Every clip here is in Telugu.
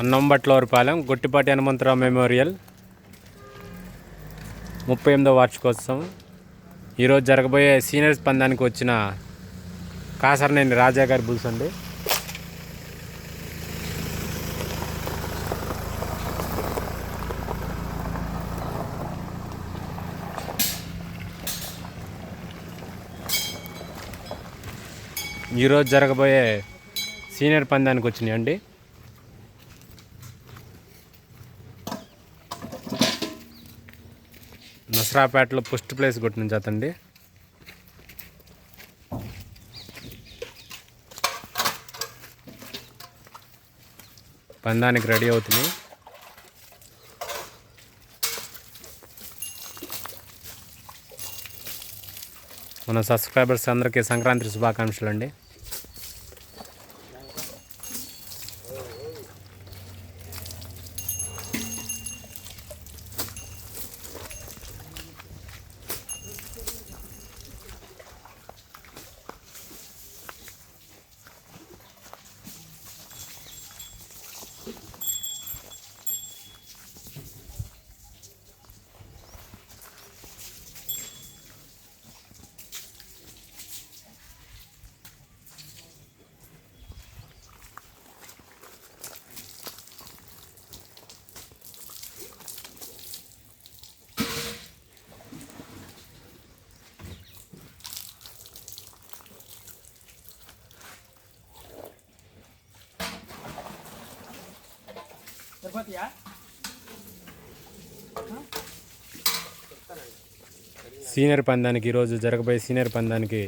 అన్నంబట్లవరపాలెం గొట్టిపాటి హనుమంతరావు మెమోరియల్. ముప్పై ఎనిమిదో వార్షికోత్సవం. ఈరోజు జరగబోయే సీనియర్స్ పందానికి వచ్చిన కాసరనేని రాజా గారి బుల్స్ అండి. ఈరోజు జరగబోయే సీనియర్ పందానికి వచ్చినాయండి నసరాపేటలో ఫస్ట్ ప్లేస్ కొట్టిన చేతండి పందానికి రెడీ అవుతున్నాయి. మన సబ్స్క్రైబర్స్ అందరికీ సంక్రాంతి శుభాకాంక్షలు అండి సరిపోతాయా సీనియర్ పందానికి ఈరోజు జరగబోయే సీనియర్ పందానికి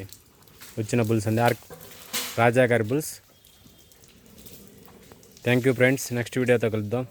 వచ్చిన బుల్స్ అండి. ఆర్ రాజా గారి bulls. Thank you friends. Next వీడియోతో కలుద్దాం.